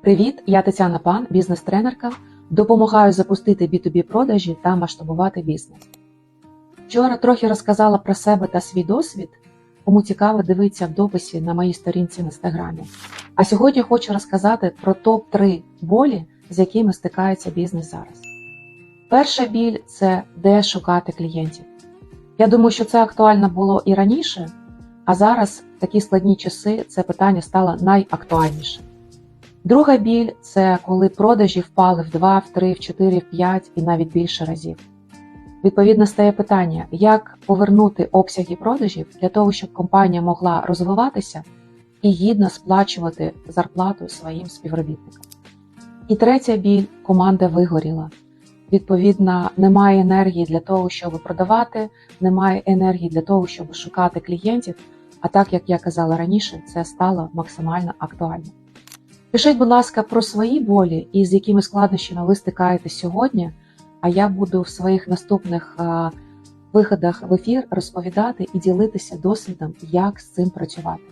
Привіт, я Тетяна Пан, бізнес-тренерка. Допомагаю запустити B2B продажі та масштабувати бізнес. Вчора трохи розказала про себе та свій досвід. Кому цікаво, дивіться в дописі на моїй сторінці в інстаграмі. А сьогодні хочу розказати про топ-3 болі, з якими стикається бізнес зараз. Перша біль це де шукати клієнтів. Я думаю, що це актуально було і раніше, а зараз в такі складні часи це питання стало найактуальніше. Друга біль це коли продажі впали в 2, в 3, в 4, в 5 і навіть більше разів. Відповідно, стає питання, як повернути обсяги продажів для того, щоб компанія могла розвиватися і гідно сплачувати зарплату своїм співробітникам. І третя біль команда вигоріла. Відповідно, немає енергії для того, щоб продавати, немає енергії для того, щоб шукати клієнтів. А так як я казала раніше, це стало максимально актуально. Пишіть, будь ласка, про свої болі і з якими складнощами ви стикаєтесь сьогодні. А я буду в своїх наступних а, виходах в ефір розповідати і ділитися досвідом, як з цим працювати.